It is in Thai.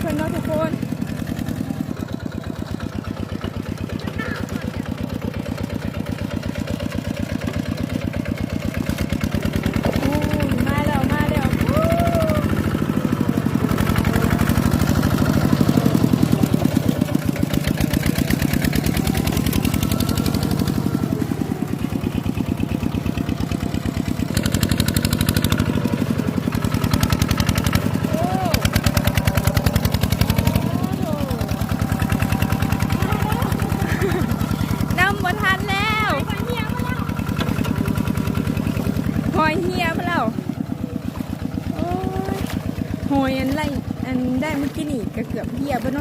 for another one. อยเฮียเปล่าโอ้ยหอยอันไรอันได้เมื่อกี้นี่ก็เกือบเฮียเปล่า